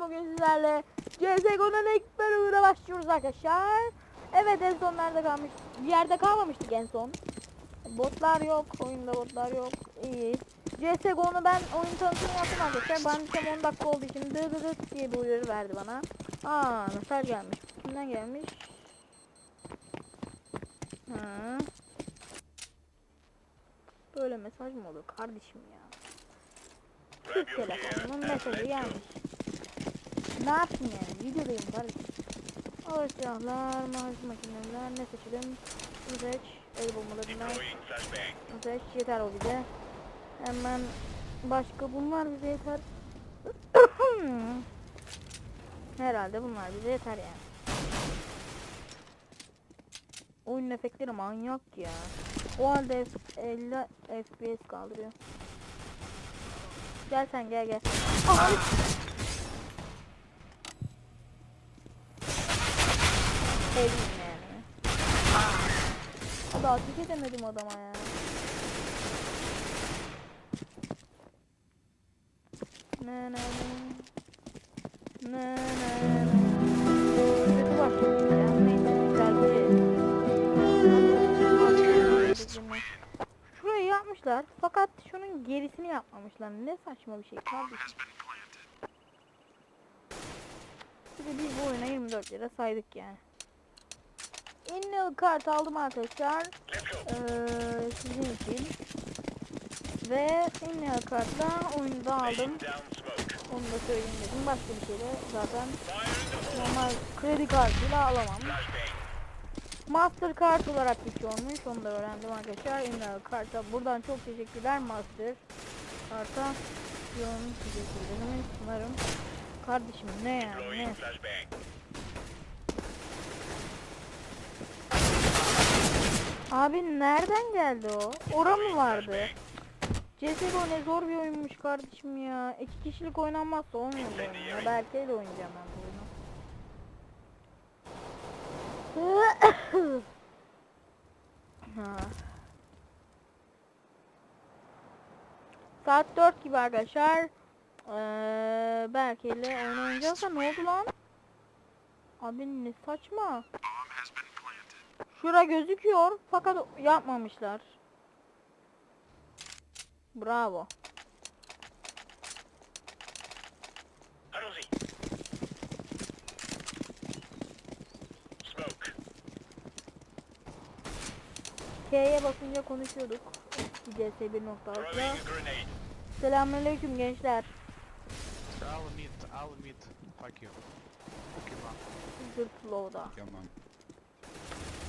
ben bugün sizlerle CSGO'nun ilk bölümüne başlıyoruz arkadaşlar. Evet en son nerede kalmış? Bir yerde kalmamıştık en son. Botlar yok, oyunda botlar yok. İyi. CSGO'nu ben oyun tanıtımı yaptım arkadaşlar. Bana tam 10 dakika olduğu için dı dı dı diye bir uyarı verdi bana. Aa mesaj gelmiş. Kimden gelmiş? Ha. Böyle mesaj mı olur kardeşim ya? Türk telefonunun mesajı gelmiş. Ne yapayım yani? Videodayım kardeşim. Ağır silahlar, mahsus makineler, ne seçelim? Bunu seç. El bombalarından. Bunu seç. Yeter o bize. Hemen başka bunlar bize yeter. Herhalde bunlar bize yeter yani. Oyun efektleri manyak ya. O halde F- 50 FPS kaldırıyor. Gel sen gel gel. Aha. Evliyim yani. Daha ateş edemedim adama ya. Ne ne ne. Ne ne ne. Bir şey. Şurayı yapmışlar fakat şunun gerisini yapmamışlar. Ne saçma bir şey kardeşim. Bir de biz bu oyuna 24 lira saydık yani. Innail kart aldım arkadaşlar. Ee, sizin için. Ve Innail kartla oyunu da aldım. Onu da söyleyeyim dedim. Başka bir şeyle zaten normal kredi kartıyla alamam. Master kart olarak bir şey olmuş. Onu da öğrendim arkadaşlar. Innail karta buradan çok teşekkürler Master karta. Yoğun teşekkürlerimi sunarım. Kardeşim ne yani ne? Abi nereden geldi o? Ora mı vardı? CSGO ne zor bir oyunmuş kardeşim ya. İki kişilik oynanmazsa olmuyor bu oyun de oynayacağım ben bu oyunu. Saat 4 gibi arkadaşlar. Ee, oyun oynayacağız ne oldu lan? Abi ne saçma. Şura gözüküyor fakat yapmamışlar. Bravo. K'ye basınca konuşuyorduk. CS 1.6'da. Selamünaleyküm gençler. I'll meet, I'll meet. Fuck you. Pokemon. Zırtlow'da. Tamam.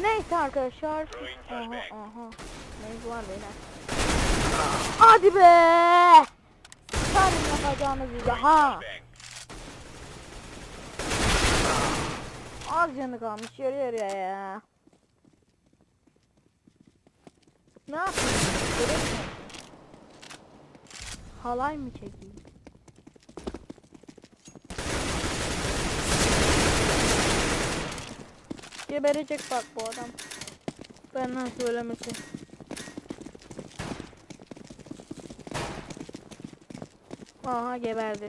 Neyse arkadaşlar. Aha aha. Neyse var beyler. Hadi be! Sarın yapacağınız bize ha. Az canı kalmış yarı yarıya ya. Ne mi? Halay mı çekeyim? Geberecek bak bu adam. Benden söylemesi. Aha geberdi.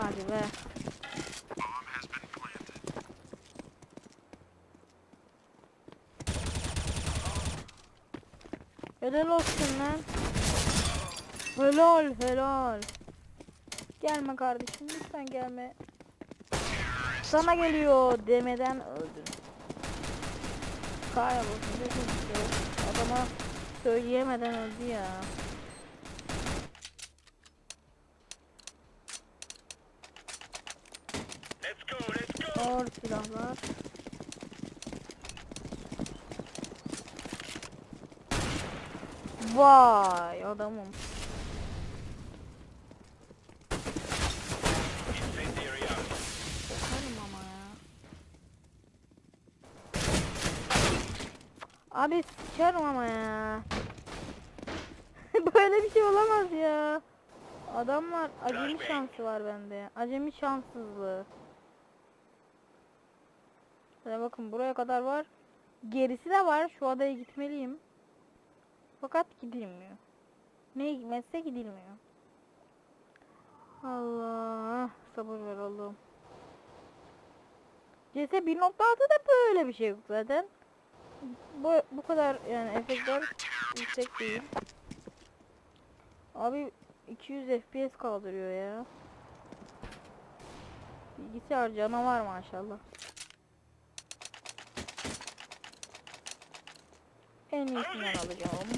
Hadi be. Helal olsun lan. Helal helal. Gelme kardeşim lütfen gelme. Sana geliyor demeden öldün. Kaya bakın. Adama söyleyemeden öldü ya. Ağır silahlar. Vay adamım. Bakarım ama ya. Abi sıçarım ama ya. Böyle bir şey olamaz ya. Adamlar acemi şansı var bende. Acemi şanssızlığı. Şöyle bakın buraya kadar var. Gerisi de var. Şu adaya gitmeliyim. Fakat gidilmiyor. Ne hikmetse gidilmiyor. Allah sabır ver Allah'ım. CS 1.6'da böyle bir şey yok zaten. Bu, bu kadar yani efektler yüksek değil. Abi 200 FPS kaldırıyor ya. Bilgisayar canavar maşallah. En iyisinden alacağım.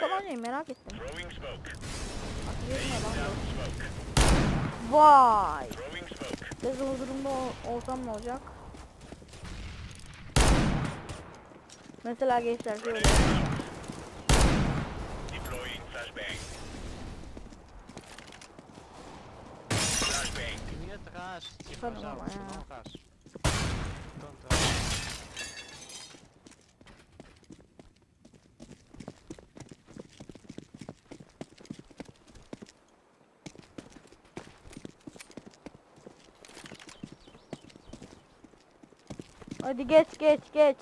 Tabancayı merak ettim. Vay. Biz o durumda ol- olsam ne olacak? Mesela gençler şöyle. Deploying flashbang. Flashbang. Не Hadi geç geç geç.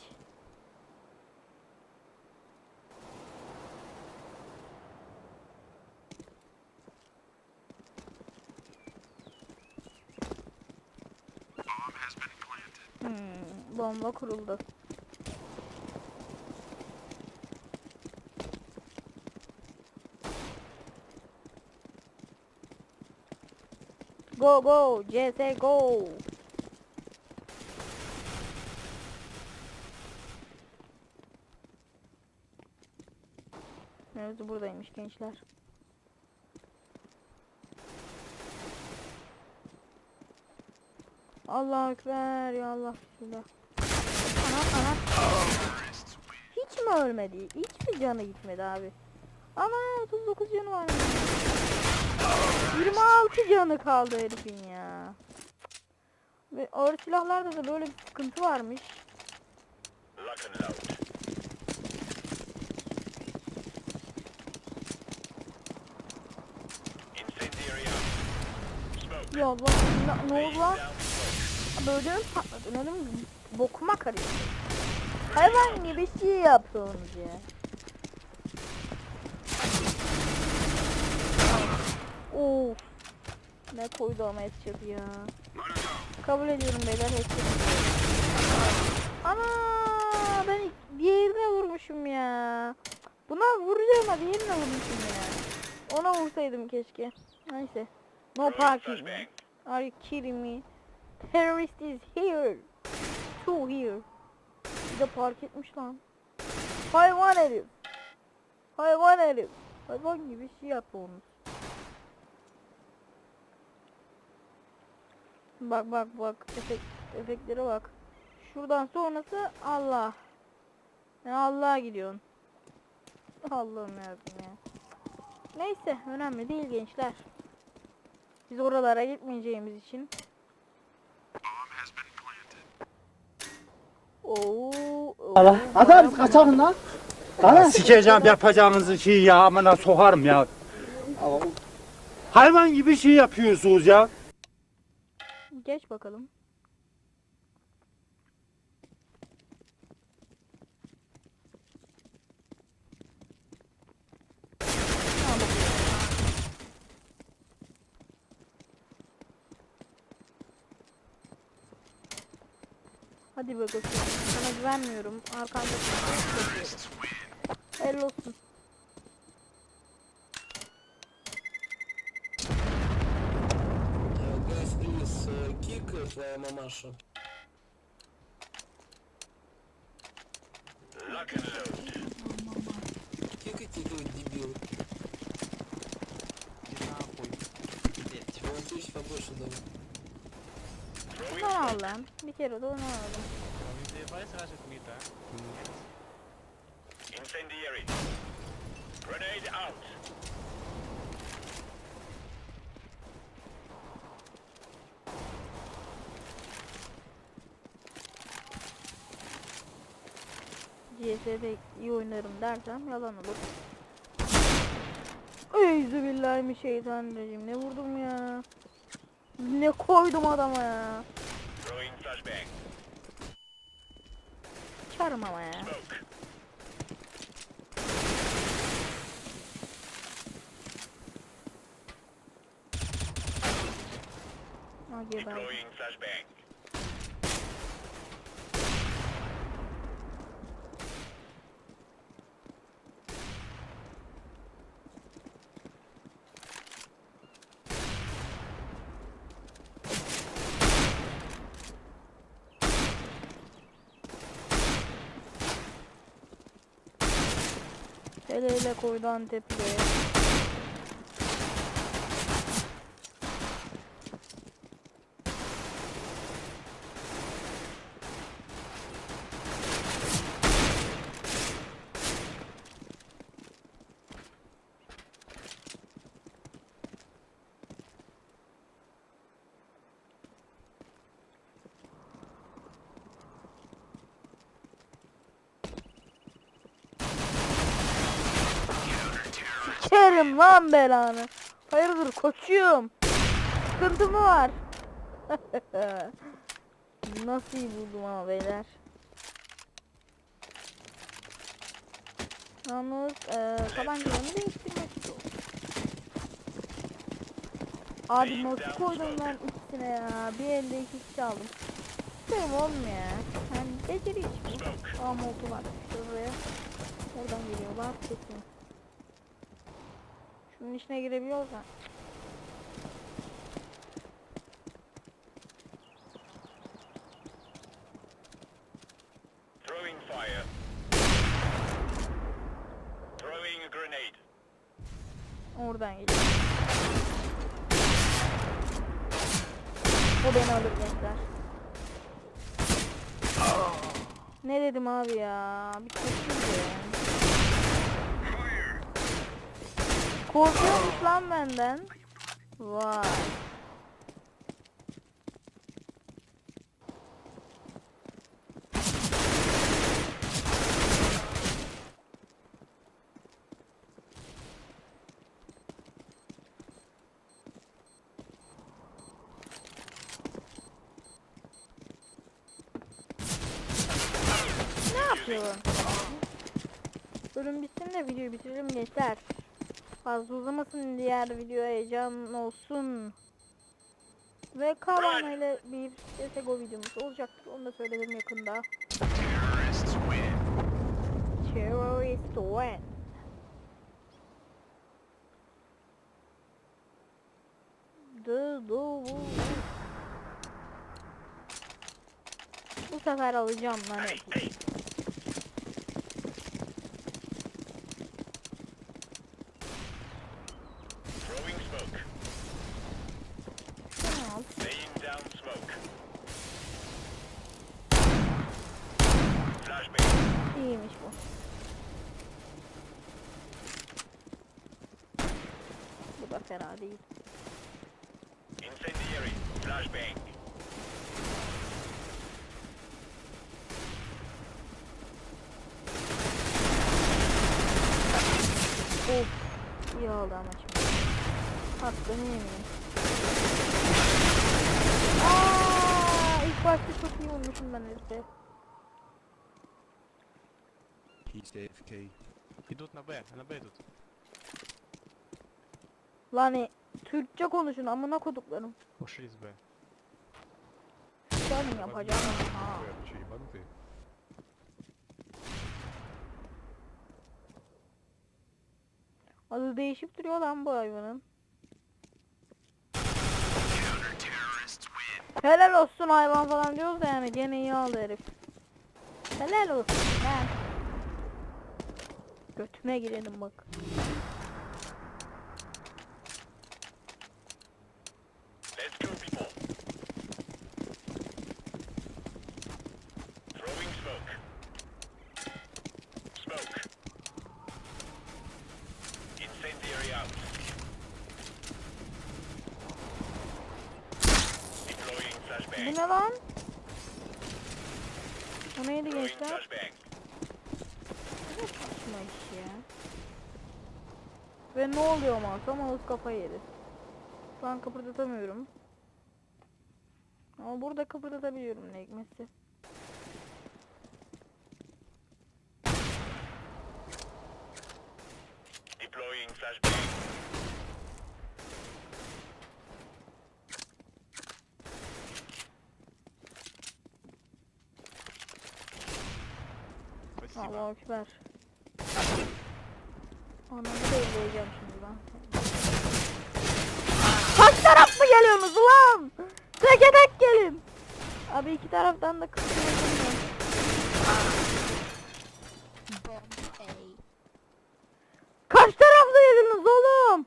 Hmm, bomba kuruldu. Go go CS go. Mevzu buradaymış gençler. Allah ekber ya Allah bismillah. Ana ana. Hiç mi ölmedi? Hiç mi canı gitmedi abi? Ana 39 canı var. 26 canı kaldı herifin ya. Ve ağır silahlarda da böyle bir sıkıntı varmış. Ya bak ne, ne oldu lan? Ödüm patladı. Ödüm bokuma karıyor. Hayvan gibi şey yapıyorsunuz ya. Of. Ne koydu ama headshot ya. Kabul ediyorum beyler headshot. Ana ben ilk- diğerine vurmuşum ya. Buna vuracağım ama diğerine vurmuşum ya. Ona vursaydım keşke. Neyse. No parking. Are you kidding me? Terrorist is here. Two here. Bir de park etmiş lan. Hayvan herif. Hayvan herif. Hayvan gibi şey yapıyorsunuz. Bak bak bak. Efekt, efektlere bak. Şuradan sonrası Allah. Ya Allah'a gidiyorsun. Allah'ım yarabbim ya. Neyse önemli değil gençler. Biz oralara gitmeyeceğimiz için. Oo. Allah. Adam kaçalım lan. Bana. Sikeceğim yapacağınızı şeyi ya amına sokarım ya. Hayvan gibi şey yapıyorsunuz ya. Geç bakalım. Al bakalım. Hadi be koçum. Sana güvenmiyorum. Arkanda Helal olsun. Гайс, плиз, кик твоя мамаша. Bir kere de onu aldım. Ovviamente parece la sentita. Incendiary. Grenade out. CS'de iyi oynarım dersem yalan olur. Eyzü billahi mi şeytan rejim ne vurdum ya. Ne koydum adama ya. Çarım ama ya. I'll give up. Deploying flashbang. Hele hele koydu Antep'e. Sikerim lan belanı. Hayırdır koçum? Sıkıntı mı var? Nasıl iyi buldum ama beyler. Yalnız eee tabancalarımı değiştirmek istiyorum. Abi nasıl koydum ben ikisine ya? Bir elde iki kişi aldım. İsterim oğlum ya. Yani beceri iş bu. Aa moltu var. Şuraya. Oradan geliyorlar. Kesin. Şunun içine girebiliyorsan. Throwing fire. Throwing a grenade. Oradan geliyor. O beni alır gençler. Ne dedim abi ya? Bir kesin ya. Korkuyormuş lan benden. Vay. Ne yapıyorsun? Bölüm bitsin de videoyu bitirelim gençler. Fazla uzamasın diğer video heyecan olsun. Ve Kavan ile bir CSGO videomuz olacaktır. Onu da söyledim yakında. Terrorists win. Terrorist win. The, the, bu- sefer alacağım lan Hey, hey. İyiymiş bu. Bu da fena değil. Incendiary. Flashbang. Of. İyi oldu ama şimdi. Hakkını yemeyeyim. Aa, ilk başta çok iyi vurmuşum ben herife. He's AFK. Идут на Б, на Б идут. Lan e, Türkçe konuşun amına koduklarım. Ушли с Б. Sen yapacağım. Ha. Вы вообще ебанутые? Adı değişip duruyor lan bu hayvanın. Helal olsun hayvan falan diyoruz da yani gene iyi aldı herif. Helal olsun lan. Götüme girelim bak. Ve ne oluyor mouse'a? Mouse kafayı yedi. Şu an kıpırdatamıyorum. Ama burada kıpırdatabiliyorum ne hikmetse. Deploying flashbang. Allah'a ekber. Kaç taraf mı geliyorsunuz ulan? Tek tek gelin. Abi iki taraftan da kısmıyor. Kaç tarafta yediniz oğlum?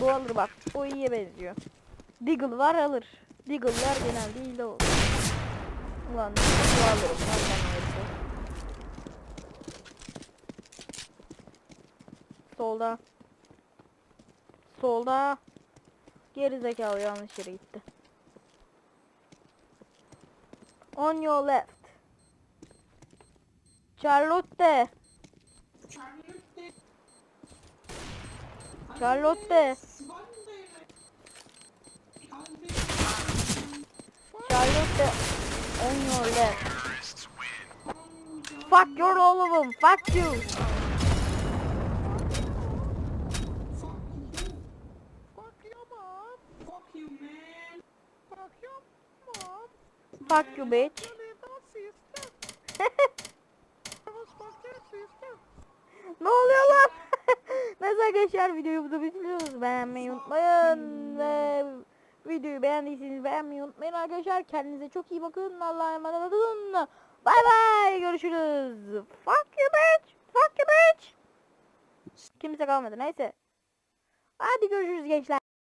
Bu alır bak. O iyiye benziyor. Deagle var alır. Deagle'lar genelde hile olur. Ulan bu alırım. Nereden neyse. Solda. Solda. Geri zekalı yanlış yere gitti. On your left. Charlotte. Charlotte. Charlotte on your left. Fuck your all of them. Fuck you. Fuck you bitch. ne oluyor lan? Neyse arkadaşlar videoyu burada bitiriyoruz. Beğenmeyi unutmayın ve videoyu beğendiyseniz beğenmeyi unutmayın arkadaşlar. Kendinize çok iyi bakın. Allah'a emanet olun. Bay bay. Görüşürüz. Fuck you bitch. Fuck you bitch. Kimse kalmadı neyse. Hadi görüşürüz gençler.